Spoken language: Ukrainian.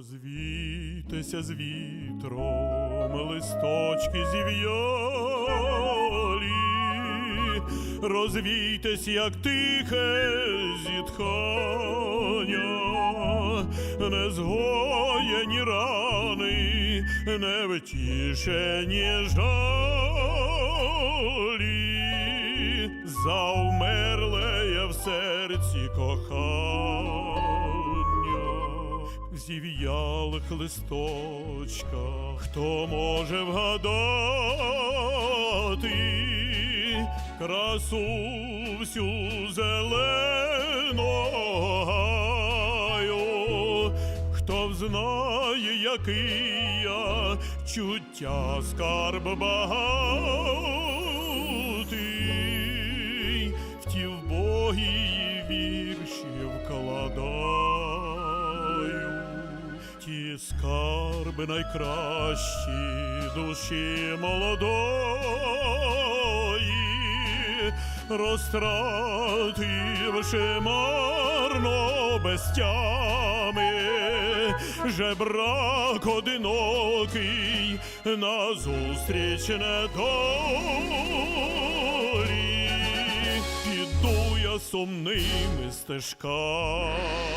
граються з вітром, листочки зів'ялі, розвійтесь, як тихе зітхання, незгоєні рани, невтішені жалі, завмерле в серці кохання, зів'ялих листочках, хто може вгадати красу всю зеленого хто взнає, який я чуття скарб багатий, в ті вбогі вірші вкладаю, скарби найкращі душі молодої, розтративши марно без тями, жебрак одинокий назустріч недолі, піду я сумними стежками.